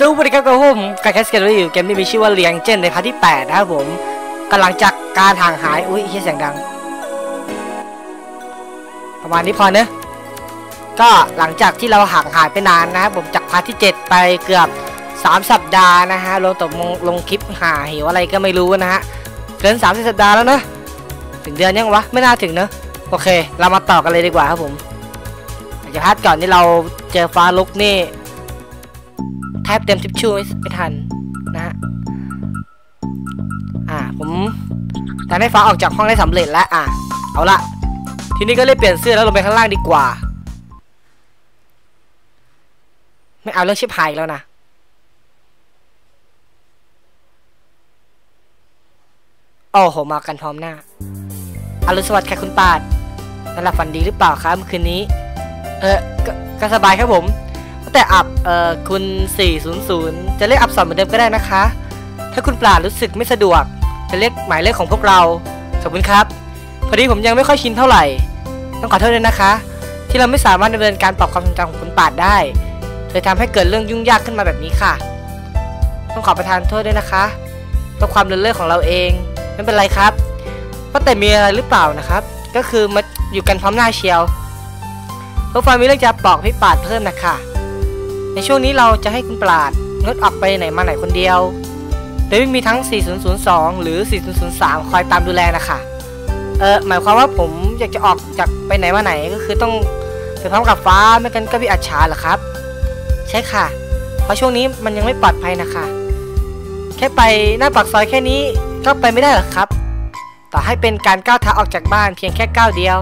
สวัสดีครับกับผมการแคสเกมอยู่เกมที่มีชื่อว่าเลียงเจนในพาร์ทที่ 8 นะครับผมกำลังจากการห่างหาย อุ้ยเฮียเสียงดัง ประมาณนี้พอเนอะก็หลังจากที่เราห่างหายไปนานนะครับผมจากพาร์ทที่ 7 ไปเกือบ 3 สัปดาห์นะฮะลงตกลงลงคลิปหาเหวอะไรก็ไม่รู้นะฮะเกิน3 0สัปดาห์แล้วเนอะถึงเดือนยังวะไม่น่าถึงเนอะโอเค เรามาต่อกันเลยดีกว่าครับผมจะพาร์ทก่อนที่เราเจอฟ้าลุกนี่ ทบเต็มทิปชูไม่ทันนะฮะอ่าผมทำให้ฟ้าออกจากห้องได้สำเร็จแล้วอะเอาละทีนี้ก็เลยเปลี่ยนเสื้อแล้วลงไปข้างล่างดีกว่า ไม่เอาเรื่องชิบหายแล้วนะโอ้โหมากันพร้อมหน้าอรุณสวัสดิ์ค่ะคุณปาดนอนหลับฝันดีหรือเปล่าครับเมื่อคืนนี้ เออกก็สบายครับผม แต่อับเอ่อคุณ 400 จะเรียกอับสอนเหมือนเดิมก็ได้นะคะ ถ้าคุณปราดรู้สึกไม่สะดวก จะเรียกหมายเลขของพวกเรา ขอบคุณครับ พอดีผมยังไม่ค่อยชินเท่าไหร่ ต้องขอโทษด้วยนะคะ ที่เราไม่สามารถดำเนินการปรับความทรงจำของคุณปาดได้เลยทำให้เกิดเรื่องยุ่งยากขึ้นมาแบบนี้ค่ะ ต้องขอประทานโทษด้วยนะคะเพราะความเลื่อนเล่อของเราเองไม่เป็นไรครับว่าแต่มีอะไรหรือเปล่านะครับ ก็คือมาอยู่กันพร้อมหน้าเชียวพวกฟามีเรื่องจะบอกพี่ปาดเพิ่มนะคะ ในช่วงนี้เราจะให้คุณปราดงดออกไปไหนมาไหนคนเดียว โดยมีทั้ง 4002 หรือ 4003 คอยตามดูแลนะคะเออหมายความว่าผมอยากจะออกจากไปไหนมาไหนก็คือต้องไปพร้อมกับฟ้าไม่กันก็พี่อัจฉาเหรอครับ ใช่ค่ะ เพราะช่วงนี้มันยังไม่ปลอดภัยนะคะ แค่ไปหน้าปากซอยแค่นี้ก็ไปไม่ได้หรอครับ ต่อให้เป็นการก้าวเท้าออกจากบ้านเพียงแค่ก้าวเดียว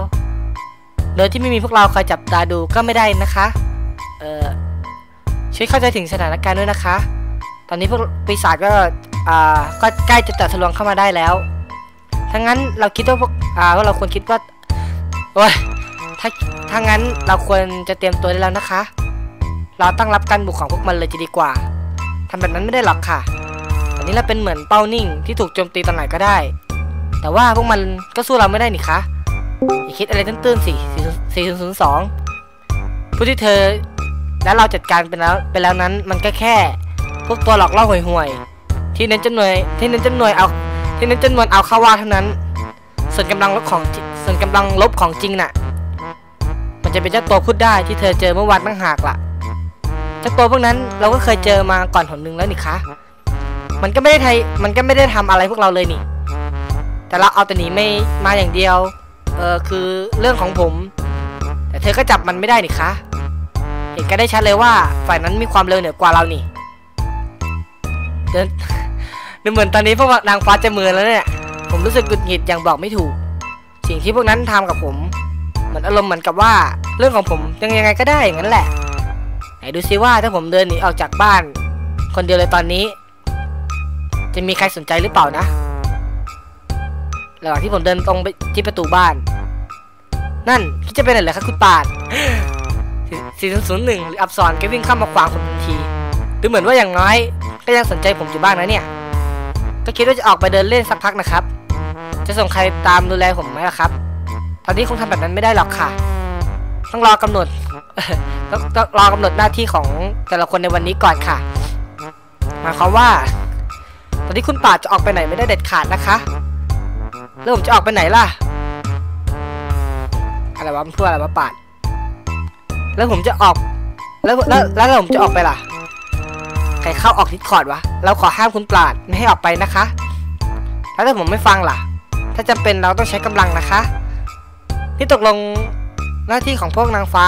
โดยที่ไม่มีพวกเราคอยจับตาดูก็ไม่ได้นะคะ เออ ช่วยเข้าใจถึงสถานการณ์ด้วยนะคะ ตอนนี้พวกปีศาจก็อ่าก็ใกล้จะแตะทะลวงเข้ามาได้แล้วถ้างั้นเราคิดว่าพวกอ่าว่าเราควรคิดว่าโอ้ยถ้าถ้างั้นเราควรจะเตรียมตัวได้แล้วนะคะ เราตั้งรับการบุกของพวกมันเลยจะดีกว่าทำแบบนั้นไม่ได้หรอกค่ะตอนนี้เราเป็นเหมือนเป้านิ่งที่ถูกโจมตีตอนไหนก็ได้ แต่ว่าพวกมันก็สู้เราไม่ได้นี่คะอย่าคิดอะไรตื้นๆสิ4002ผู้ที่เธอ และเราจัดการไปแล้วไปแล้วนั้นมันก็แค่ พวกตัวหลอกล่อห่วยๆที่เน้นจำนวนที่เน้นจำนวนเอาที่เน้นจำนวนเอาเข้าว่าเท่านั้น ส่วนกำลังลบของส่วนกำลังลบของจริงน่ะ มันจะเป็นเจ้าตัวพูดได้ที่เธอเจอเมื่อวานตั้งหากล่ะเจ้าตัวพวกนั้นเราก็เคยเจอมาก่อนหนหนึ่งแล้วนี่คะมันก็ไม่ได้ไทยมันก็ไม่ได้ทำอะไรพวกเราเลยนี่ แต่เราเอาแต่หนีไม่มาอย่างเดียว เออคือเรื่องของผม แต่เธอก็จับมันไม่ได้นี่คะ เห็นกันได้ชัดเลยว่าฝ่ายนั้นมีความเร็วเหนือกว่าเรานี่เดินดูเหมือนตอนนี้พวกนางฟ้าจะมือแล้วเนี่ย ผมรู้สึกหงุดหงิดอย่างบอกไม่ถูก สิ่งที่พวกนั้นทำกับผมเหมือนอารมณ์เหมือนกับว่า เรื่องของผมยังยังไงก็ได้อย่างนั้นแหละ ไหนดูซิว่าถ้าผมเดินหนีออกจากบ้าน คนเดียวเลยตอนนี้ จะมีใครสนใจหรือเปล่านะ ระหว่างที่ผมเดินตรงไปที่ประตูบ้าน นั่นคิดจะเป็นอะไรเหรอครับคุณปาด 4001 หรืออับสอนก็วิ่งเข้ามาขวางผมทันที ดูเหมือนว่าอย่างน้อย ก็ยังสนใจผมอยู่บ้างนะเนี่ย ก็คิดว่าจะออกไปเดินเล่นสักพักนะครับ จะส่งใครตามดูแลผมไหมล่ะครับ ตอนนี้คงทำแบบนั้นไม่ได้หรอกค่ะ ต้องรอกำหนดต้องรอกำหนดหน้าที่ของแต่ละคนในวันนี้ก่อนค่ะ หมายความว่า ตอนนี้คุณป่าจะออกไปไหนไม่ได้เด็ดขาดนะคะ แล้วผมจะออกไปไหนล่ะ อะไรวะมันพูดอะไรวะป่าด แล้วผมจะออก แล้วแล้วแล้วผมจะออกไปล่ะ ใครเข้าออกทิสคอร์ดวะ เราขอห้ามคุณปราดไม่ให้ออกไปนะคะ แล้วถ้าผมไม่ฟังล่ะ ถ้าจำเป็นเราต้องใช้กำลังนะคะ ที่ตกลงหน้าที่ของพวกนางฟ้า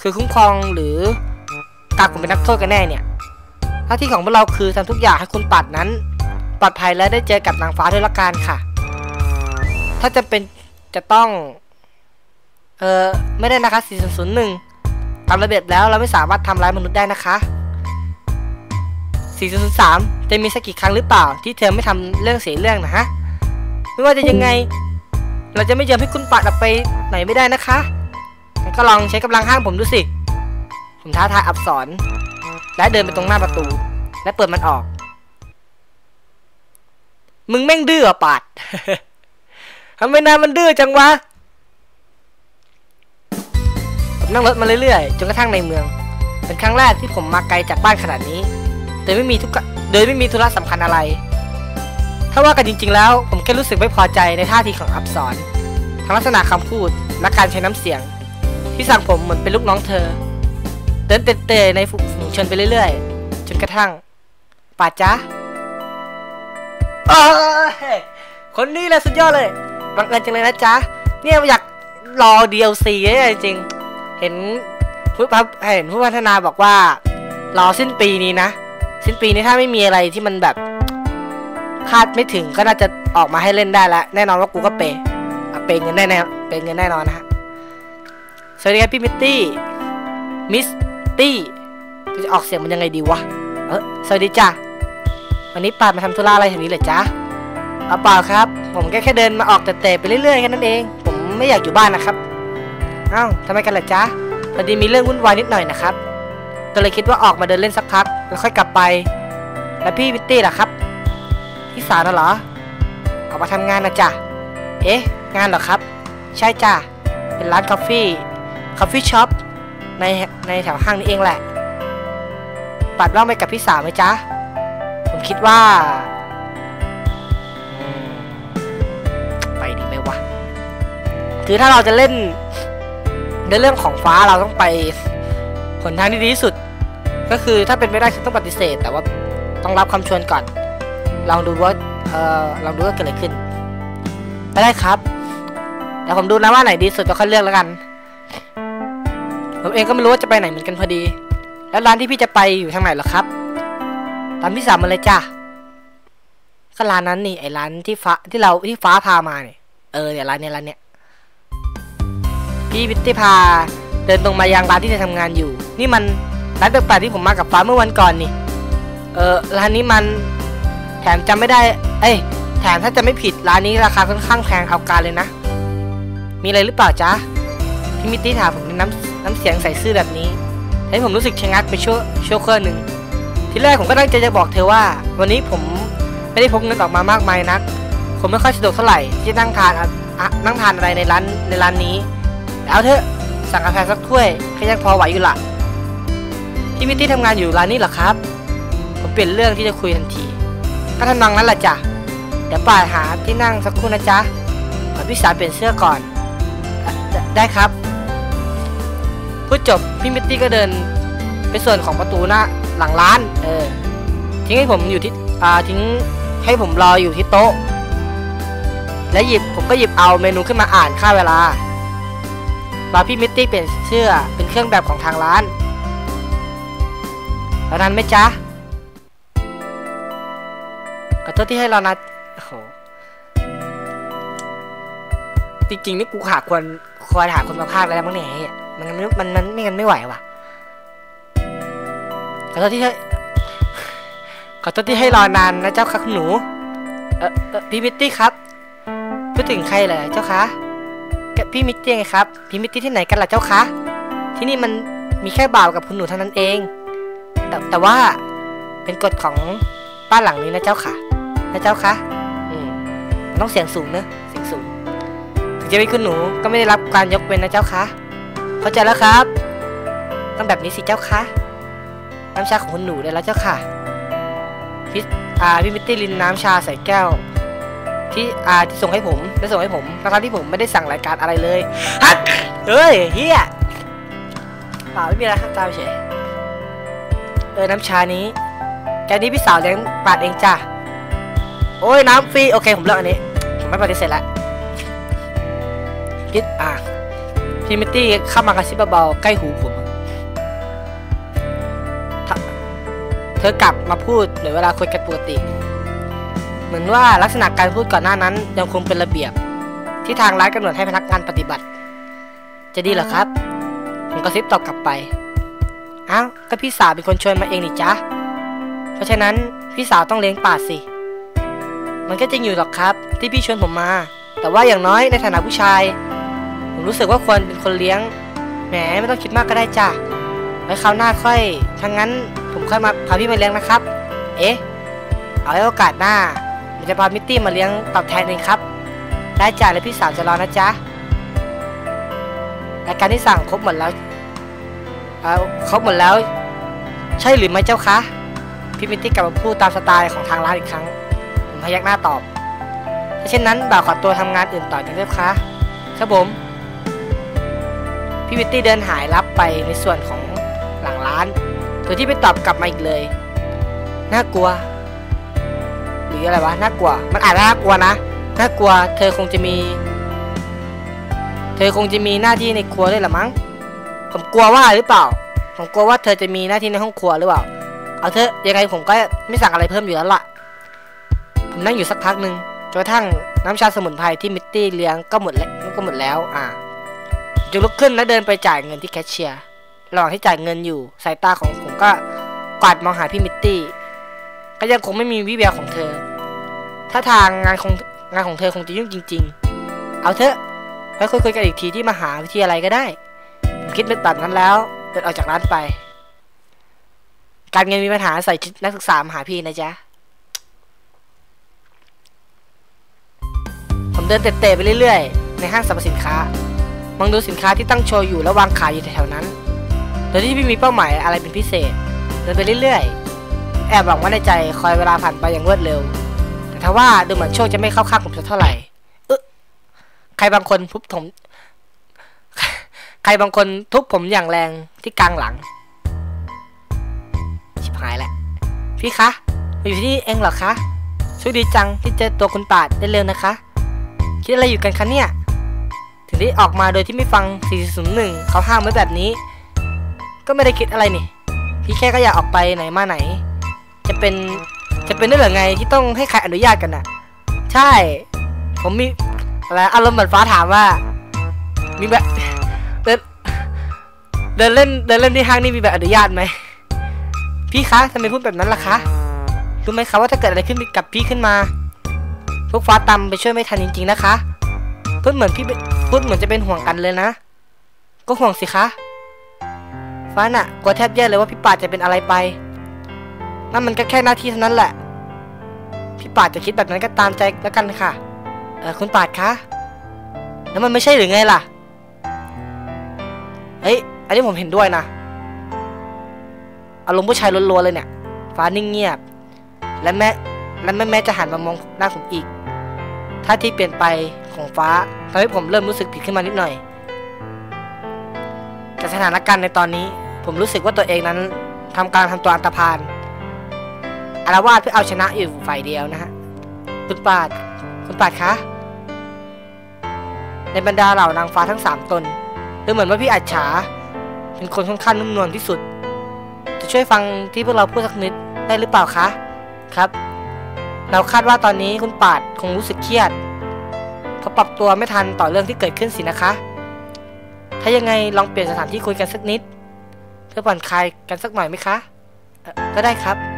คือคุ้มครองหรือกากผมเป็นนักโทษกันแน่เนี่ย หน้าที่ของพวกเราคือทำทุกอย่างให้คุณปราดนั้น ปลอดภัยและได้เจอกับนางฟ้าด้วยละกันค่ะ ถ้าจะเป็นจะต้อง เออไม่ได้นะคะ 4001 ตามระเบียบแล้วเราไม่สามารถทำร้ายมนุษย์ได้นะคะ403จะมีสักกี่ครั้งหรือเปล่า ที่เธอไม่ทำเรื่องเสียเรื่องนะฮะ ไม่ว่าจะยังไง เราจะไม่ยอมให้คุณปัดออกไปไหนไม่ได้นะคะก็ลองใช้กำลังห้ามผมดูสิ ผมท้าทายอับสอนและเดินไปตรงหน้าประตู และเปิดมันออก มึงแม่งดื้อปาดทำไมนายมันดื้อจังวะ ผมนั่งรถมาเรื่อยๆ จนกระทั่งในเมือง เป็นครั้งแรกที่ผมมาไกลจากบ้านขนาดนี้ โดยไม่มีทุกโดยไม่มีธุระสำคัญอะไร ถ้าว่ากันจริง ๆ แล้ว ผมแค่รู้สึกไม่พอใจในท่าทีของอับสรทั้งลักษณะคำพูดและการใช้น้ำเสียง ที่สั่งผมเหมือนเป็นลูกน้องเธอ เดินเตะในฝูงชนไปเรื่อยๆ จนกระทั่งป่าจ๊ะเอ้ยคนนี้เลยสุดยอดเลย บังเอิญจังเลยนะจ๊ะ เนี่ยอยากรอ DLC เนี่ยจริง เห็นผู้พับเห็นผู้พัฒนาบอกว่ารอสิ้นปีนี้นะ สิ้นปีนี้ถ้าไม่มีอะไรที่มันแบบคาดไม่ถึงก็น่าจะออกมาให้เล่นได้แล้วแน่นอนว่ากูก็เปย์เปย์เงินแน่แน่เปย์เงินแน่นอนนะฮะสวัสดีครับพี่มิตตี้มิสตี้จะออกเสียงมันยังไงดีวะเออสวัสดีจ้ะวันนี้ปาดมาทำธุระอะไรแถวนี้เหรอจ๊ะเอาเปล่าครับ ผมแค่แค่เดินมาออกแต่ๆไปเรื่อยๆแค่นั้นเอง ผมไม่อยากอยู่บ้านนะครับ อ้าทำไมกันล่ะจ๊ะพอดีมีเรื่องวุ่นวายนิดหน่อยนะครับ ก็เลยคิดว่าออกมาเดินเล่นสักพัก แล้วค่อยกลับไป แล้วพี่มิตตี้ล่ะครับพี่สาวน่ะเหรอ ออกมาทำงานนะจ๊ะ เอ๊ะ งานเหรอครับ ใช่จ้ะ เป็นร้านกาแฟคอฟฟี่ช็อปในในแถวห้างนี้เองแหละ ปัดว่างไปกับพี่สาวไหมจ๊ะ ผมคิดว่า ไปดีไหมวะ คือถ้าเราจะเล่น ในเรื่องของฟ้าเราต้องไปหนทางที่ดีที่สุด ก็คือถ้าเป็นไม่ได้คือต้องปฏิเสธ แต่ว่าต้องรับคำชวนก่อน ลองดูว่าเออลองดูว่าเกิดอะไรขึ้นไปได้ครับเดี๋ยวผมดูนะว่าไหนดีสุดจะค่อยเลือกแล้วกันผมเองก็ไม่รู้ว่าจะไปไหนเหมือนกันพอดี แล้วร้านที่พี่จะไปอยู่ทางไหนหรอครับ ตามพี่สามมาเลยจ้ะก็ร้านนั้นนี่ไอ้ร้านที่ฟ้าที่เราที่ฟ้าพามาเนี่ยเออเนี่ยร้านเนี้ยร้านเนี้ย พี่วิทยพา เดินตรงมายังร้านที่เธอทำงานอยู่ นี่มันร้านแปลกๆที่ผมมากับฟ้าเมื่อวันก่อนนี่ เออร้านนี้มันแถมจำไม่ได้ เอ้ยแถมถ้าจะไม่ผิดร้านนี้ราคาค่อนข้างแพงเอาการเลยนะ มีอะไรหรือเปล่าจ๊ะพี่มิตตี้ถามผมนน้ำน้ำเสียงใส่ซื่อแบบนี้ให้ผมรู้สึกชะงักไปชั่วชั่วครื่หนึ่งทีแรกผมก็ตั้งใจจะบอกเธอว่า วันนี้ผมไม่ได้พกเงินออกมามากมายนัก ผมไม่ค่อยสะดวกเท่าไหร่ที่นั่งทานอะอะนั่งทานอะไรในร้านในร้านนี้ แล้วเถอะ สั่งกาแฟสักถ้วยก็ยังพอไหวอยู่ละพี่มิตตี้ทำงานอยู่ร้านนี้เหรอครับ ผมเปลี่ยนเรื่องที่จะคุยทันที ก็ทำนองนั้นแหละจ้ะ เดี๋ยวป่าหาที่นั่งสักครู่นะจ๊ะขอพี่สาวเปลี่ยนเสื้อก่อนอได้ครับ พูดจบพี่มิตตี้ก็เดินไปส่วนของประตูหน้าหลังร้าน เออ ทิ้งให้ผมอยู่ที่ อ่า ทิ้งให้ผมรออยู่ที่โต๊ะ และหยิบผมก็หยิบเอาเมนูขึ้นมาอ่านค่าเวลา รอพี่มิตตี้เปลี่ยนเสื้อเป็นเครื่องแบบของทางร้านแล้วนั้นไหมจ๊ะขอโทษที่ให้เรานัดโอ้โหจริงๆนี่กูหาควรควรหาคนมาพากย์แล้วมั้งเนี่ยไอ้เหี้ยมันมันมันมันไม่งั้นไม่ไหวว่ะขอโทษที่ให้ขอโทษที่ให้รอนานนะเจ้าค่ะคุณหนูเออเออพี่มิตตี้ครับพูดถึงใครเหรอเจ้าคะ กับพี่มิตตี้ไงครับ พี่มิตตี้ที่ไหนกันล่ะเจ้าคะ ที่นี่มันมีแค่บ่าวกับคุณหนูเท่านั้นเอง แต่แต่ว่าเป็นกฎของบ้านหลังนี้นะเจ้าค่ะ นะเจ้าคะอืมต้องเสียงสูงเนอะเสียงสูง ถึงจะเป็นคุณหนูก็ไม่ได้รับการยกเว้นนะเจ้าคะเข้าใจแล้วครับ ต้องแบบนี้สิเจ้าคะน้ำชาของคุณหนูได้แล้วเจ้าค่ะพี่อ่าพี่มิตตี้ลินน้ำชาใส่แก้ว ที่อ่าที่ส่งให้ผมได้ส่งให้ผมทั้งๆที่ผมไม่ได้สั่งรายการอะไรเลยฮัทเฮ้ยเฮียเปล่าไม่มีอะไรครับตามเฉยเออน้ำชานี้แกนี้พี่สาวเลี้ยงปาดเองจ้ะโอ้ยน้ำฟรีโอเคผมเลือกอันนี้ผมไม่ปฏิเสธละคิดอะพี่มิตี้เข้ามากระซิบเบาๆใกล้หูผมเธอกลับมาพูดหรือเวลาคุยกันปกติ มือนว่าลักษณะการพูดก่อนหน้านั้นยังคงเป็นระเบียบ ที่ทางร้านกำหนดให้พนักงานปฏิบัติ จะดีเหรอครับ ผมกระซิบตอบกลับไป อ้าวก็พี่สาวเป็นคนชวนมาเองนี่จ๊ะ เพราะฉะนั้นพี่สาวต้องเลี้ยงป่าสิ มันก็จริงอยู่หรอกครับ ที่พี่ชวนผมมา แต่ว่าอย่างน้อยในฐานะผู้ชาย ผมรู้สึกว่าควรเป็นคนเลี้ยง แหมไม่ต้องคิดมากก็ได้จ้ะ ไว้คราวหน้าค่อยถ้างั้นผมค่อยมาพาพี่มาเลี้ยงนะครับ เอ๊ะ เอาไว้โอกาสหน้า จะพามิตตี้มาเลี้ยงตอบแทนเองครับได้จ้ะแล้วพี่สาวจะรอนะจ๊ะรายการที่สั่งครบหมดแล้วเอาครบหมดแล้ว ใช่หรือไม่เจ้าคะพี่มิตตี้กลับมาพูดตามสไตล์ของทางร้านอีกครั้ง ผมพยักหน้าตอบถ้าเช่นนั้นบ่าวขอตัวทำงานอื่นต่อจะได้คะครับผมพี่มิตตี้เดินหายลับไปในส่วนของหลังร้าน โดยที่ไม่ตอบกลับมาอีกเลย น่ากลัว อะไรวะน่ากลัว มันอาจจะน่ากลัวนะน่ากลัว เธอคงจะมี เธอคงจะมีหน้าที่ในครัวด้วยละมั้ง ผมกลัวว่าหรือเปล่า ผมกลัวว่าเธอจะมีหน้าที่ในห้องครัวหรือเปล่า เอาเถอะยังไงผมก็ไม่สั่งอะไรเพิ่มอยู่แล้วล่ะ ผมนั่งอยู่สักพักหนึ่งจนกระทั่งน้ำชาสมุนไพรที่มิตตี้เลี้ยงก็หมดแล้วก็หมดแล้ว อ่าจึงลุกขึ้นและเดินไปจ่ายเงินที่แคชเชียร์ระหว่างที่จ่ายเงินอยู่สายตาของผมก็กวาดมองหาพี่มิตตี้ ก็ยังคงไม่มีวิแววของเธอ ถ้าทางงานของงานของเธอคงจะยุ่งจริง ๆ เอาเถอะไว้คุยกันอีกทีที่มหาวิทยาลัยก็ได้ผมคิดเป็นแบบนั้นแล้วเดินออกจากร้านไป การเงินมีปัญหาใส่ชุดนักศึกษามาหาพี่นะจ๊ะ ผมเดินเตะๆไปเรื่อยๆ ในห้างสรรพสินค้ามองดูสินค้าที่ตั้งโชว์อยู่และวางขายอยู่แถวๆนั้น โดยที่ไม่มีเป้าหมายอะไรเป็นพิเศษ เดินไปเรื่อยๆ แอบหวังว่าในใจคอยเวลาผ่านไปอย่างรวดเร็ว แต่ทว่าดูเหมือนโชคจะไม่เข้าข้างผมสักเท่าไหร่ เอ๊ะใครบางคนทุบผม ใครบางคนทุบผมอย่างแรงที่กลางหลัง ชิบหายแหละ พี่คะอยู่ที่นี่เองเหรอคะโชคดีจังที่เจอตัวคุณปาดได้เร็วนะคะ คิดอะไรอยู่กันคะเนี่ย ถึงได้ออกมาโดยที่ไม่ฟัง 401 เขาห้ามไว้แบบนี้ ก็ไม่ได้คิดอะไรนี่ พี่แค่ก็อยากออกไปไหนมาไหน จะเป็น จะเป็นได้หรือไงที่ต้องให้ใครอนุญาตกันน่ะ ใช่ ผมมีอะไรอารมณ์เหมือนฟ้าถามว่า มีแบบเดินเดินเล่นเดินเล่นที่ห้างนี่มีแบบอนุญาตไหมพี่คะทำไมพูดแบบนั้นล่ะคะรู้ไหมคะว่าถ้าเกิดอะไรขึ้นกับพี่ขึ้นมาพวกฟ้าตำไปช่วยไม่ทันจริง ๆ นะคะพูดเหมือนพี่พูดเหมือนจะเป็นห่วงกันเลยนะ ก็ห่วงสิคะฟ้าน่ะกลัวแทบแย่เลยว่าพี่ป่าจะเป็นอะไรไป นั่นมันก็แค่หน้าที่เท่านั้นแหละ พี่ปาดจะคิดแบบนั้นก็ตามใจแล้วกันค่ะ เออคุณปาดคะแล้วมันไม่ใช่หรือไงล่ะ เฮ้ย อันนี้ผมเห็นด้วยนะ อารมณ์ผู้ชายล้วนๆเลยเนี่ย ฟ้านิ่งเงียบ และแม่และแม่แม่จะหันมามองหน้าผมอีก ท่าที่เปลี่ยนไปของฟ้าทำให้ผมเริ่มรู้สึกผิดขึ้นมานิดหน่อยแต่สถานการณ์ในตอนนี้ ผมรู้สึกว่าตัวเองนั้นทำการทำตัวอันตรพาน อารวาสเพื่อเอาชนะอยู่ฝ่ายเดียวนะฮะคุณปาดคุณปาดคะในบรรดาเหล่านางฟ้าทั้งสามตนดูเหมือนว่าพี่อัจฉาเป็นคนค่อนข้างนุ่มนวลที่สุด จะช่วยฟังที่พวกเราพูดสักนิดได้หรือเปล่าคะครับ เราคาดว่าตอนนี้คุณปาดคงรู้สึกเครียดเพราะปรับตัวไม่ทันต่อเรื่องที่เกิดขึ้นสินะคะ ถ้ายังไงลองเปลี่ยนสถานที่คุยกันสักนิด เพื่อผ่อนคลายกันสักหน่อยไหมคะก็ได้ครับ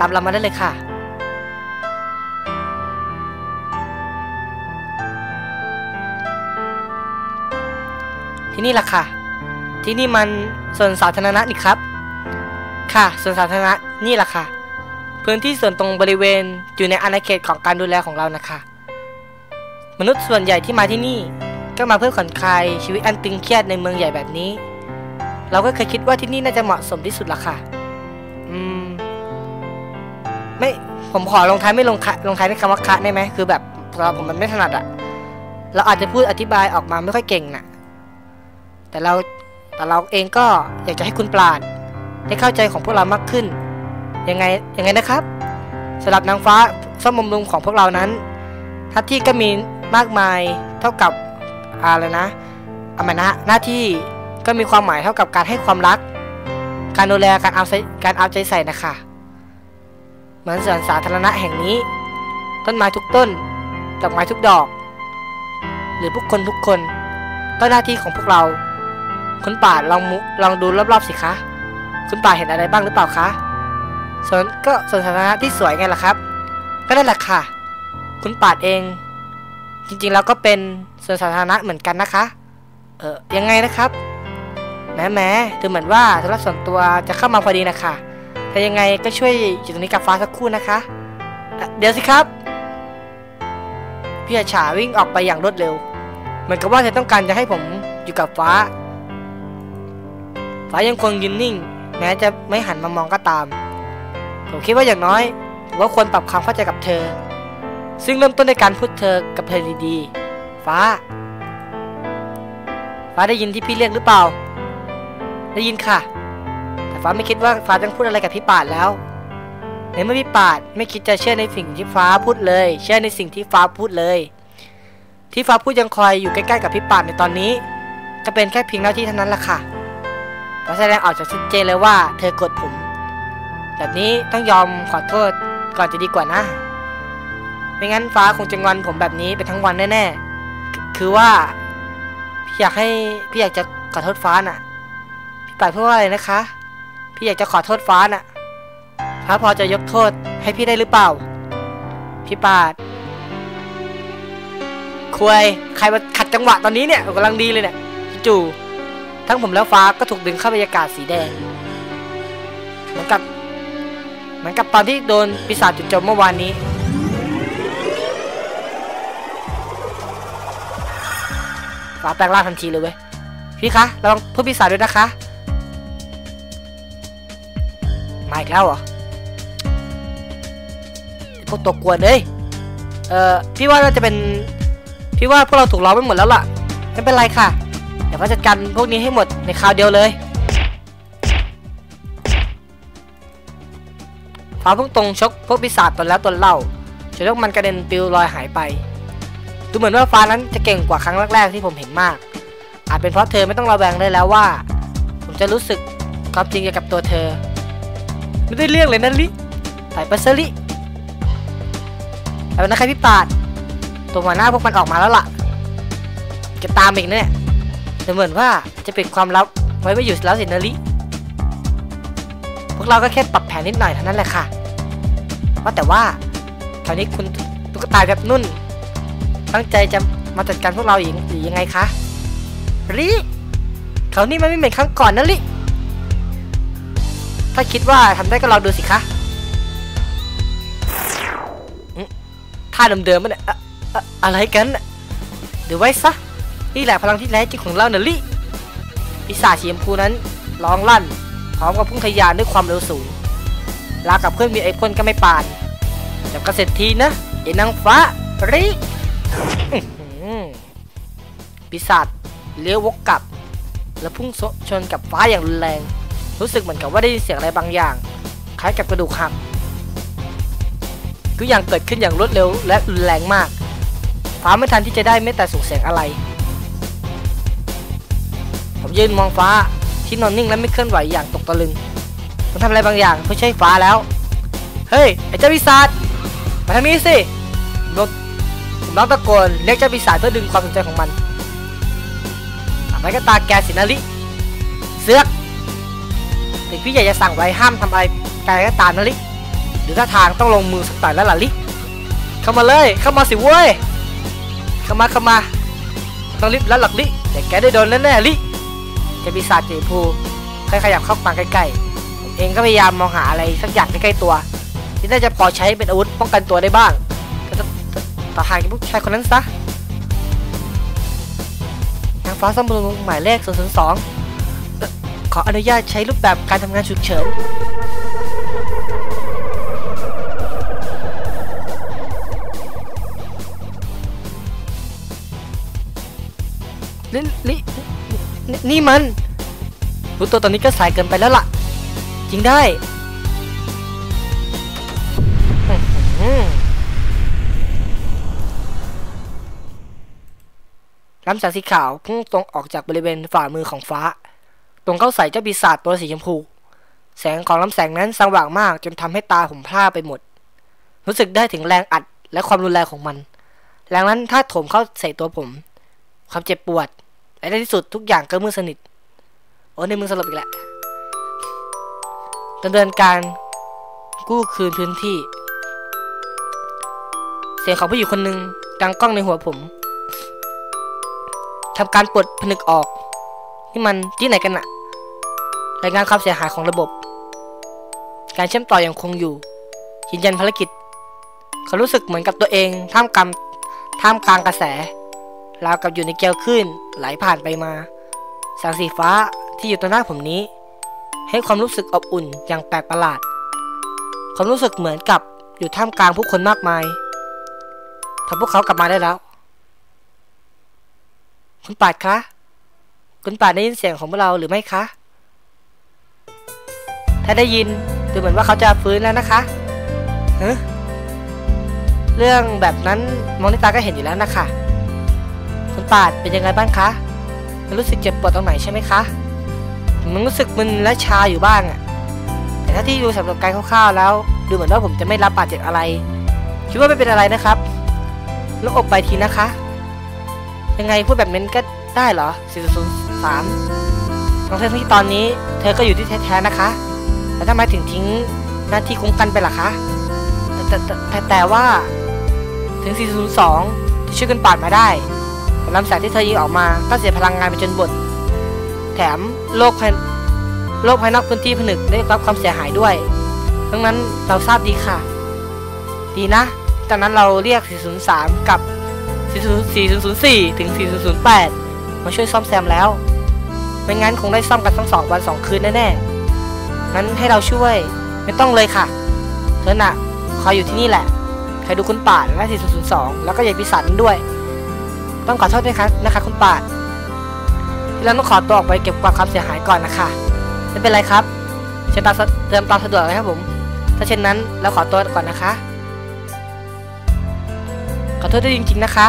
ตามเรามาได้เลยค่ะ ที่นี่ล่ะค่ะ ที่นี่มันส่วนสาธารณะนี่ครับ ค่ะส่วนสาธารณะนี่ล่ะค่ะ พื้นที่ส่วนตรงบริเวณอยู่ในอาณาเขตของการดูแลของเรานะคะ มนุษย์ส่วนใหญ่ที่มาที่นี่ก็มาเพื่อผ่อนคลายชีวิตอันตึงเครียดในเมืองใหญ่แบบนี้ เราก็เคยคิดว่าที่นี่น่าจะเหมาะสมที่สุดละค่ะ อืม ไม่ผมขอลงท้ายไม่ลงคะลงท้ายด้วยคำว่าคะได้ไหมคือแบบสำหรับผมมันไม่ถนัดอะเราอาจจะพูดอธิบายออกมาไม่ค่อยเก่งนะแต่เราแต่เราเองก็อยากจะให้คุณปราดได้เข้าใจของพวกเรามากขึ้น ยังไงยังไงนะครับสำหรับนางฟ้าซ่อมบำรุงของพวกเรานั้นหน้าที่ก็มีมากมายเท่ากับอะไรนะอามานะหน้าที่ก็มีความหมายเท่ากับการให้ความรัก การดูแลการเอาใจการเอาใจใส่นะคะ มือนสวนสาธารณะแห่งนี้ ต้นไม้ทุกต้น ดอกไม้ทุกดอก หรือผู้คนทุกคนก็หน้าที่ของพวกเรา คุณป่าลองมุลองดูรอบๆสิคะ คุณป่าเห็นอะไรบ้างหรือเปล่าคะสวนก็สวนสาธารณะที่สวยไงล่ะครับ ก็นั่นแหละค่ะ คุณป่าเอง จริงๆแล้วก็เป็นสวนสาธารณะเหมือนกันนะคะ เออยังไงนะครับแหม้แหม้ดูเหมือนว่าธุระส่วนตัวจะเข้ามาพอดีนะคะ ถ้ายังไงก็ช่วยอยู่ตรงนี้กับฟ้าสักครู่นะคะเอ่อเดี๋ยวสิครับ พี่อาชาวิ่งออกไปอย่างรวดเร็ว เหมือนกับว่าเธอต้องการจะให้ผมอยู่กับฟ้า ฟ้ายังคงยืนนิ่ง แม้จะไม่หันมามองก็ตาม ผมคิดว่าอย่างน้อยผมว่าควรปรับความเข้าใจกับเธอ ซึ่งเริ่มต้นในการพูดเธอกับเธอดีๆ ฟ้า ฟ้าได้ยินที่พี่เรียกหรือเปล่า ได้ยินค่ะ แต่ฟ้าไม่คิดว่าฟ้าต้องพูดอะไรกับพี่ปาดแล้วในเมื่อพี่ปาดไม่คิดจะเชื่อในสิ่งที่ฟ้าพูดเลย เชื่อในสิ่งที่ฟ้าพูดเลย ที่ฟ้าพูดยังคอยอยู่ใกล้ๆกับพี่ปาดในตอนนี้จะเป็นแค่เพียงหน้าที่เท่านั้นแหละค่ะฟ้าแสดงออกจากชัดเจนเลยว่าเธอกดผมแบบนี้ต้องยอมขอโทษก่อนจะดีกว่านะ ไม่งั้นฟ้าคงจะงอนผมแบบนี้ไปทั้งวันแน่ๆ คือคือว่าพี่อยากให้พี่อยากจะขอโทษฟ้าน่ะ พี่ปาดพูดว่าอะไรนะคะ พี่อยากจะขอโทษฟ้าน่ะฟ้าพอจะยกโทษให้พี่ได้หรือเปล่า พี่ปาดคุยใครมาขัดจังหวะตอนนี้เนี่ยกำลังดีเลยเนี่ยจู่ทั้งผมแล้วฟ้าก็ถูกดึงเข้าบรรยากาศสีแดง เหมือนกับ เหมือนกับตอนที่โดนปีศาจจุดจมเมื่อวานนี้ ฟ้าแปลงร่างทันทีเลยเว้ย พี่คะระวังพูดปีศาจด้วยนะคะ อีกแล้วเหรอพวกตัวกวนเอ้ยเอ่อพี่ว่าน่าจะเป็น พี่ว่าพวกเราถูกล้อมไปหมดแล้วล่ะ ไม่เป็นไรค่ะ เดี๋ยวพ่อจัดการพวกนี้ให้หมดในคราวเดียวเลย ฟ้าพุ่งตรงชกพวกปีศาจตนแล้วตนเล่าจนพวกมันกระเด็นปลิวลอยหายไป ดูเหมือนว่าฟ้านั้นจะเก่งกว่าครั้งแรกๆที่ผมเห็นมาก อาจเป็นเพราะเธอไม่ต้องระแวงได้แล้วว่า ผมจะรู้สึกความจริงเกี่ยวกับตัวเธอ ไม่ได้เรียกเลยนะลิสายปัสลิแล้วนะครับพี่ปาด ตัวหัวหน้าพวกมันออกมาแล้วล่ะ จะตามอีกเนี่ยแต่เหมือนว่าจะปิดความลับไว้ไม่อยู่แล้วสินะลิพวกเราก็แค่ปรับแผนนิดหน่อยเท่านั้นแหละค่ะ ว่าแต่ว่าคราวนี้คุณตุ๊กตาแบบนุ่น ตั้งใจจะมาจัดการพวกเราอีกหรือยังไงคะลิคราวนี้มันไม่เหมือนครั้งก่อนนะลิ ถ้าคิดว่าทำได้ก็ลองดูสิคะท่าเดิมๆมันเนี่ยอะอะอะไรกัน เดี๋ยวไว้ซะ นี่แหละพลังที่แท้จริงของเราเนยลิปีศาจสีชมพูนั้นร้องลั่น พร้อมกับพุ่งทะยานด้วยความเร็วสูง ลากับเพื่อนมีไอพ่นก็ไม่ปานจับกระเสร็จทีนะไอ้นางฟ้าริอื้อหือปีศาจเลี้ยววกกลับ แล้วพุ่งชนกับฟ้าอย่างรุนแรง รู้สึกเหมือนกับว่าได้ยินเสียงอะไรบางอย่าง คล้ายกับกระดูกหักทุกอย่างเกิดขึ้นอย่างรวดเร็วและรุนแรงมากฟ้าไม่ทันที่จะได้แม้แต่ส่งเสียงอะไร ผมยืนมองฟ้าที่นอนนิ่งและไม่เคลื่อนไหวอย่างตกตะลึงผมทำอะไรบางอย่างเพื่อช่วยฟ้าแล้ว เฮ้ยไอ้เจ้าปีศาจมาทางนี้สิร้องผมร้องตะโกนเรียกเจ้าปีศาจเพื่อดึงความสนใจของมันทำไมก็ตาแกสินะลิเสือก ถึงพี่ใหญ่จะสั่งไว้ห้ามทำอะไรกายก็ตามนะลิหรือถ้าทางต้องลงมือสักต่อยแล้วล่ะลิเข้ามาเลยเข้ามาสิเว้ยเข้ามาเข้ามาต้องรีบแล้วหลักลิเดี๋ยวแกได้โดนแน่ๆลิจะปีศาจสีชมพูค่อยขยับเข้ามาใกล้ๆผมเองก็พยายามมองหาอะไรสักอย่างใกล้ๆตัว ที่น่าจะพอใช้เป็นอาวุธป้องกันตัวได้บ้างแต่ต่ต่อหางจากผู้ชายคนนั้นซะนางฟ้าสมุนหมายเลข002เอ่อ ขออนุญาตใช้รูปแบบการทำงานฉุกเฉินนี่นี่นี่นี่มัน รู้ตัวตอนนี้ก็สายเกินไปแล้วล่ะ จริงได้อื้อหือลำแสงสีขาวพุ่งตรงออกจากบริเวณฝ่ามือของฟ้า ตรงเข้าใส่เจ้าปีศาจตัวสีชมพู แสงของลำแสงนั้นสว่างมากจนทำให้ตาผมพร่าไปหมด รู้สึกได้ถึงแรงอัดและความรุนแรงของมัน แรงนั้นถ้าถมเข้าใส่ตัวผม ความเจ็บปวด และในที่สุดทุกอย่างก็มืดสนิท โอ้ในมือสลบอีกแล้วดำเนินการกู้คืนพื้นที่ เสียงของผู้หญิงคนหนึ่งดังก้องในหัวผมทำการปลดผนึกออก นี่มันที่ไหนกันนะ รายงานความเสียหายของระบบ การเชื่อมต่อยังคงอยู่ ยืนยันภารกิจ เขารู้สึกเหมือนกับตัวเองท่ามกลางท่ามกลางกระแส ราวกับอยู่ในเกลียวคลื่นไหลผ่านไปมา แสงสีฟ้าที่อยู่ต่อหน้าผมนี้ ให้ความรู้สึกอบอุ่นอย่างแปลกประหลาด ความรู้สึกเหมือนกับอยู่ท่ามกลางผู้คนมากมายถ้าพวกเขากลับมาได้แล้ว คุณปาดคะ คุณปาดได้ยินเสียงของพวกเราหรือไม่คะ ถ้าได้ยินดูเหมือนว่าเขาจะฟื้นแล้วนะคะเฮ้เรื่องแบบนั้นมองในตาก็เห็นอยู่แล้วนะคะคุณปาดเป็นยังไงบ้างคะมันรู้สึกเจ็บปวดตรงไหนใช่ไหมคะมันรู้สึกมึนและชาอยู่บ้างอะแต่ถ้าที่ดูสำหรับการคร่าวๆแล้ว ดูเหมือนว่าผมจะไม่รับบาดเจ็บอะไร คิดว่าไม่เป็นอะไรนะครับลองอบไปทีนะคะ ยังไงพูดแบบนั้นก็ได้เหรอ403ทั้งที่ตอนนี้เธอก็อยู่ที่แท้ๆนะคะ แล้วทำไมถึงทิ้งหน้าที่คุ้มกันไปล่ะคะ แต่แต่แต่แต่ว่าถึง 402 ที่ช่วยกันปาดมาได้แต่ลำแสงที่เธอยิงออกมาก็เสียพลังงานไปจนหมดแถมโลกภายโลกภายนอกพื้นที่ผนึกได้รับความเสียหายด้วย ดังนั้นเราทราบดีค่ะ ดีนะตอนนั้นเราเรียก 403 กับ404 ถึง 4008 มาช่วยซ่อมแซมแล้ว ไม่งั้นคงได้ซ่อมกันทั้งสองวันสองคืนแน่ๆ งั้นให้เราช่วย ไม่ต้องเลยค่ะ เธอน่ะคอยอยู่ที่นี่แหละ ใครดูคุณป่าดและ4002 แล้วก็ยายพิสันด้วย ต้องขอโทษด้วยครับนะคะคุณป่าดที่เราต้องขอตัวออกไปเก็บกวาดความเสียหายก่อนนะคะไม่เป็นไรครับเชิญตามเติมตามสะดวกเลยครับผม ถ้าเช่นนั้นเราขอตัวก่อนนะคะ ขอโทษด้วยจริง ๆนะคะ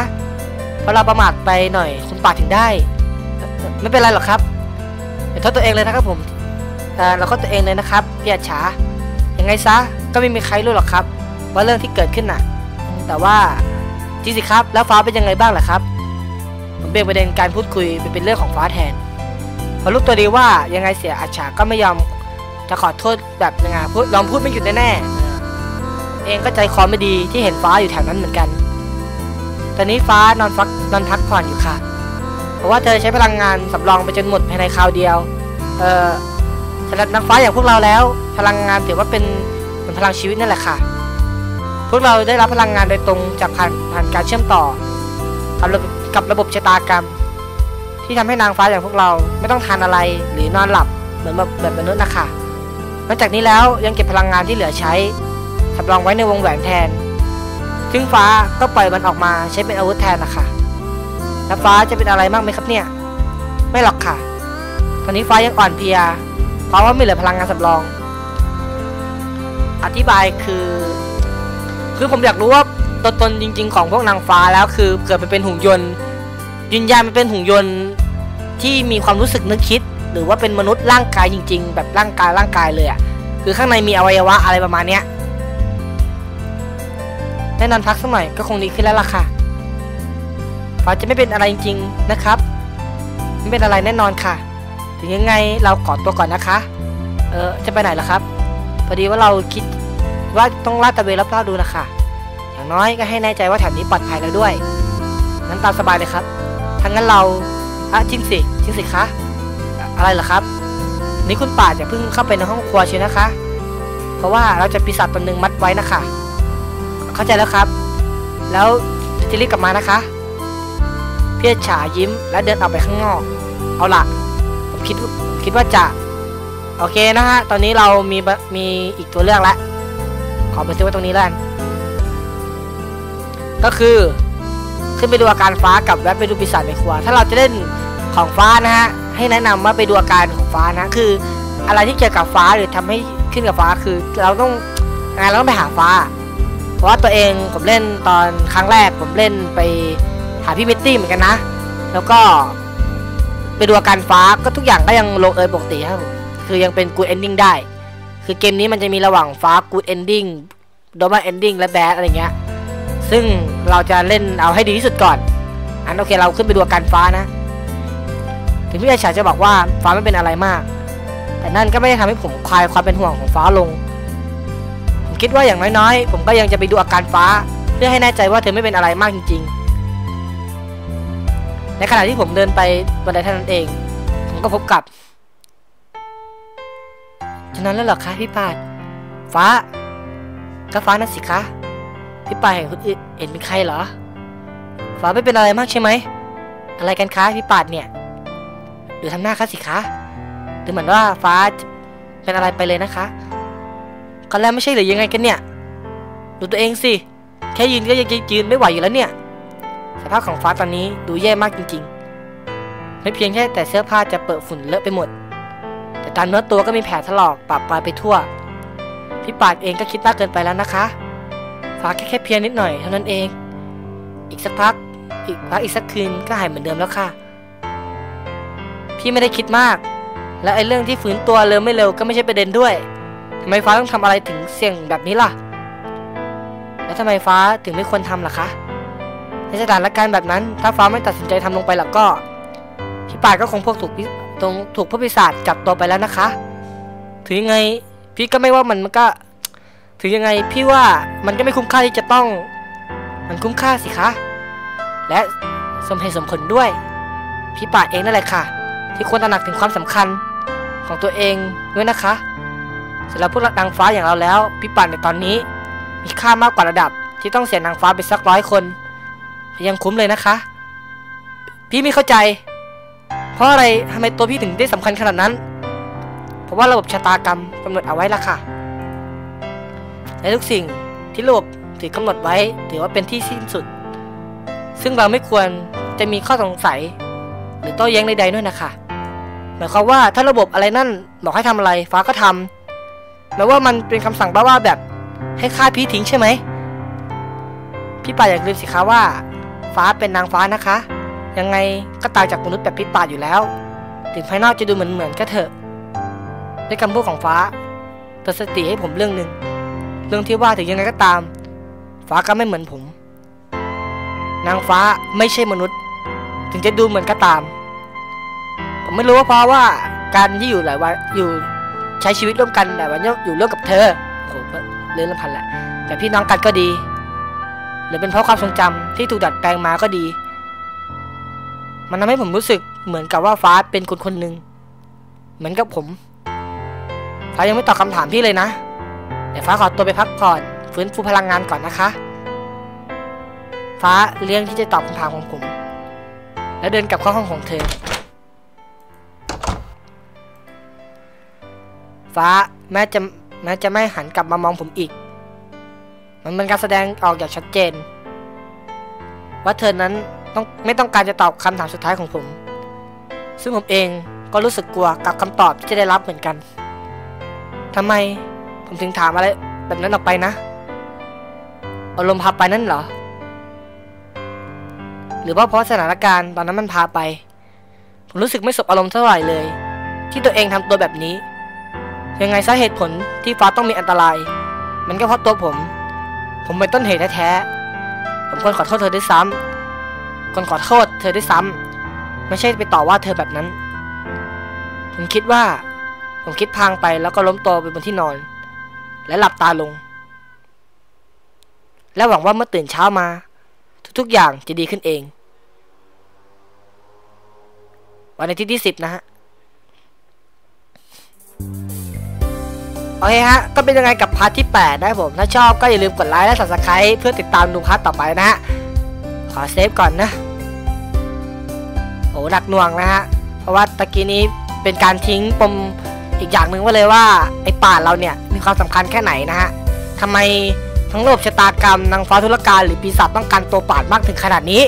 เพราะเราประมาทไปหน่อยคุณป่าถึงได้ ไม่เป็นไรหรอกครับอย่าโทษตัวเองเลยนะครับผม เราก็ตัวเองเลยนะครับพี่อาชายังไงซะก็ไม่มีใครรู้หรอกครับ ว่าเรื่องที่เกิดขึ้นน่ะ แต่ว่าจริงสิครับ แล้วฟ้าเป็นยังไงบ้างล่ะครับผมเบี่ยงประเด็นการพูดคุยไปเป็นเรื่องของฟ้าแทนพอรู้ตัวดีว่ายังไงเสียอาชาก็ไม่ยอมจะขอโทษแบบยังไงพูดลองพูดไม่หยุดแน่ๆเองก็ใจคอไม่ดีที่เห็นฟ้าอยู่แถวนั้นเหมือนกัน ตอนนี้ฟ้านอนฟักนอนพักผ่อนอยู่ค่ะ เพราะว่าเธอใช้พลังงานสำรองไปจนหมดภายในคราวเดียว เอ่อ สำหรับนักฟ้าอย่างพวกเราแล้ว พลังงานถือว่าเป็นเหมือนพลังชีวิตนั่นแหละค่ะ พวกเราได้รับพลังงานโดยตรงจากผ่านผ่านการเชื่อมต่อกับระบบกับระบบชะตากรรม ที่ทำให้นางฟ้าอย่างพวกเราไม่ต้องทานอะไรหรือนอนหลับเหมือนแบบแบบมนุษย์นะคะนอกจากนี้แล้วยังเก็บพลังงานที่เหลือใช้สำรองไว้ในวงแหวนแทน ซึ่งฟ้าก็ปล่อยมันออกมาใช้เป็นอาวุธแทนนะคะแล้วฟ้าจะเป็นอะไรมากไหมครับเนี่ย ไม่หรอกค่ะ ตอนนี้ฟ้ายังอ่อนเพลีย เพราะว่าไม่เหลือพลังงานสำรอง อธิบายคือ คือผมอยากรู้ว่าตัวตนจริง ๆ ของพวกนางฟ้าแล้วคือเกิดไปเป็นหุ่นยนต์ ยืนยันมันเป็นหุ่นยนต์ที่มีความรู้สึกนึกคิด หรือว่าเป็นมนุษย์ร่างกายจริง ๆ แบบร่างกายร่างกายเลยอะ่ะคือข้างในมีอวัยวะอะไรประมาณเนี้ยแน่นอนพักสักหน่อยก็คงดีขึ้นแล้วล่ะค่ะฟ้าจะไม่เป็นอะไรจริงๆนะครับ ไม่เป็นอะไรแน่นอนค่ะ ถึงยังไงเราขอตัวก่อนนะคะ เออจะไปไหนล่ะครับ พอดีว่าเราคิดว่าต้องลาดตะเวนรอบๆดูนะคะอย่างน้อยก็ให้แน่ใจว่าแถวนี้ปลอดภัยแล้วด้วย งั้นตามสบายเลยครับทั้งนั้นเราอะจริงสิจริงสิคะ อะไรเหรอครับ นี่คุณป่าจะเพิ่งเข้าไปในห้องครัวเชียวนะคะ เพราะว่าเราจะปีศาจตนหนึ่งมัดไว้นะคะ เข้าใจแล้วครับ แล้วจะรีบกลับมานะคะ เพี่ฉายิ้มและเดินออกไปข้างนอก เอาละ คิดคิดว่าจะโอเคนะฮะ ตอนนี้เรามีมีอีกตัวเลือกแล้ว ขอไปซื้อไว้ตรงนี้แล้วก็คือขึ้นไปดูอาการฟ้ากับแวะไปดูปีศาจในครัว ถ้าเราจะเล่นของฟ้านะฮะ ให้แนะนำว่าไปดูอาการของฟ้านะ คือ อะไรที่เกี่ยวกับฟ้าหรือทำให้ขึ้นกับฟ้าคือ เราต้องงานเราต้องไปหาฟ้า เพราะว่าตัวเองผมเล่นตอนครั้งแรกผมเล่นไปหาพี่มิตตี้เหมือนกันนะ แล้วก็ ไปดูอาการฟ้าก็ทุกอย่างก็ยังลงเอยปกติครับคือยังเป็นกูดเอนดิ้งได้ คือเกมนี้มันจะมีระหว่างฟ้ากูดเอนดิ้งโดมาเอนดิ้งและแบดอะไรเงี้ยซึ่งเราจะเล่นเอาให้ดีที่สุดก่อน อันโอเคเราขึ้นไปดูอาการฟ้านะ ถึงพี่อาชาจะบอกว่าฟ้าไม่เป็นอะไรมาก แต่นั่นก็ไม่ได้ทำให้ผมคลายความเป็นห่วงของฟ้าลง ผมคิดว่าอย่างน้อยๆ ผมก็ยังจะไปดูอาการฟ้า เพื่อให้แน่ใจว่าเธอไม่เป็นอะไรมากจริง ๆ ในขณะที่ผมเดินไปบันไดเท่านั้นเอง ผมก็พบกับ ฉะนั้นแล้วหรอคะพี่ปาด ฟ้า ก็ฟ้านั่นสิคะ พี่ปาดเห็นคนอื่นเห็นเป็นใครเหรอ ฟ้าไม่เป็นอะไรมากใช่ไหม อะไรกันคะพี่ปาดเนี่ยหรือทำหน้าคะสิคะหรือเหมือนว่าฟ้าเป็นอะไรไปเลยนะคะกันแล้วไม่ใช่หรือยังไงกันเนี่ย ดูตัวเองสิ แค่ยืนก็ยังยืนไม่ไหวอยู่แล้วเนี่ย สภาพของฟ้าตอนนี้ดูแย่มากจริงๆ ไม่เพียงแค่แต่เสื้อผ้าจะเปิดฝุ่นเลอะไปหมด แต่ตามเนื้อตัวก็มีแผลถลอกปะปลายไปทั่ว พี่ปาดเองก็คิดมากเกินไปแล้วนะคะฟ้าแค่แค่เพียงนิดหน่อยเท่านั้นเอง อีกสักพัก อีกพักอีกสักคืนก็หายเหมือนเดิมแล้วค่ะ พี่ไม่ได้คิดมาก และไอ้เรื่องที่ฝืนตัวเร็วไม่เร็วก็ไม่ใช่ประเด็นด้วยทำไมฟ้าต้องทำอะไรถึงเสี่ยงแบบนี้ล่ะ แล้วทำไมฟ้าถึงไม่ควรทำล่ะคะ ในสถานการณ์แบบนั้น ถ้าฟ้าไม่ตัดสินใจทำลงไปแล้วก็พี่ป่าก็คงพวกถูกตรงถูกพวกปีศาจจับตัวไปแล้วนะคะ ถึงยังไงพี่ก็ไม่ว่ามันมันก็ ถึงยังไงพี่ว่ามันก็ไม่คุ้มค่าที่จะต้อง มันคุ้มค่าสิคะ และสมเหตุสมผลด้วย พี่ป่าเองนั่นแหละค่ะ ที่ควรตระหนักถึงความสำคัญของตัวเองด้วยนะคะสำหรับพวกนางฟ้าอย่างเราแล้ว พี่ป่าในตอนนี้ มีค่ามากกว่าระดับที่ต้องเสียนางฟ้าไปสักร้อยคน ยังคุ้มเลยนะคะ พี่ไม่เข้าใจ เพราะอะไรทำไมตัวพี่ถึงได้สำคัญขนาดนั้น เพราะว่าระบบชะตากรรมกำหนดเอาไว้ละค่ะ และทุกสิ่งที่ระบบถือกำหนดไว้ถือว่าเป็นที่สิ้นสุด ซึ่งเราไม่ควรจะมีข้อสงสัย หรือโต้แย้งใดๆด้วยนะคะหมายความว่าถ้าระบบอะไรนั่นบอกให้ทำอะไรฟ้าก็ทำแม้ว่ามันเป็นคำสั่งบ้าๆแบบให้ฆ่าพี่ทิ้งใช่ไหมพี่ป่าอย่าลืมสิคะว่า ฟ้าเป็นนางฟ้านะคะ ยังไงก็ตายจากมนุษย์แบบพี่ป่าอยู่แล้ว ถึงภายนอกจะดูเหมือนเหมือนก็เถอะ ด้วยคำพูดของฟ้าเตือนสติให้ผมเรื่องหนึ่ง เรื่องที่ว่าถึงยังไงก็ตาม ฟ้าก็ไม่เหมือนผม นางฟ้าไม่ใช่มนุษย์ ถึงจะดูเหมือนก็ตาม ผมไม่รู้ว่าเพราะว่าการที่อยู่หลายวันอยู่ใช้ชีวิตร่วมกันหลายวันอยู่ร่วมกับเธอโอ้โหเรื่องลำพันแหละแต่พี่น้องกันก็ดี หรือเป็นเพราะความทรงจำที่ถูกดัดแปลงมาก็ดี มันทำให้ผมรู้สึกเหมือนกับว่าฟ้าเป็นคนคนหนึ่งเหมือนกับผม ฟ้ายังไม่ตอบคำถามพี่เลยนะเดี๋ยวฟ้าขอตัวไปพักผ่อนฟื้นฟูพลังงานก่อนนะคะ ฟ้าเลี้ยงที่จะตอบคำถามของผม แล้วเดินกลับเข้าห้องของเธอ ฟ้าแม้จะแม้จะไม่หันกลับมามองผมอีก มันเป็นการแสดงออกอย่างชัดเจน ว่าเธอนั้นต้องไม่ต้องการจะตอบคำถามสุดท้ายของผม ซึ่งผมเองก็รู้สึกกลัวกับคำตอบที่จะได้รับเหมือนกันทำไมผมถึงถามอะไรแบบนั้นออกไปนะอารมณ์พาไปนั่นเหรอ หรือว่าเพราะสถานการณ์ตอนนั้นมันพาไป ผมรู้สึกไม่สบอารมณ์เท่าไหร่เลย ที่ตัวเองทำตัวแบบนี้ ยังไงสาเหตุผลที่ฟ้าต้องมีอันตราย มันก็เพราะตัวผม ผมเป็นต้นเหตุแท้ๆ ผมควรขอโทษเธอด้วยซ้ำควรขอโทษเธอด้วยซ้ำไม่ใช่ไปต่อว่าเธอแบบนั้น ผมคิดว่า ผมคิดพังไปแล้วก็ล้มตัวไปบนที่นอน และหลับตาลง และหวังว่าเมื่อตื่นเช้ามา ทุกๆอย่างจะดีขึ้นเอง วันอาทิตย์ที่สิบนะฮะ โอเคฮะ ก็เป็นยังไงกับพาร์ทที่ 8 นะครับผม ถ้าชอบก็อย่าลืมกดไลค์และ subscribe เพื่อติดตามดูพาร์ทต่อไปนะฮะ ขอเซฟก่อนนะ โอ้หนักหน่วงนะฮะ เพราะว่าตะกี้นี้เป็นการทิ้งปมอีกอย่างหนึ่งไว้เลยว่าไอ้ป่าเราเนี่ยมีความสำคัญแค่ไหนนะฮะทำไมทั้งระบชะตากรรมนางฟ้าธุรการหรือปีศาจต้องการตัวป่ามากถึงขนาดนี้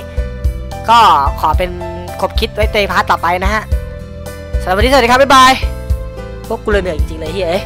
ก็ขอเป็นคบคิดไว้ในพาร์ทต่อไปนะฮะสำหรับวันนี้สวัสดีครับบ๊ายบายพวกกูเลยเหนื่อยจริงๆเลยเฮ้ย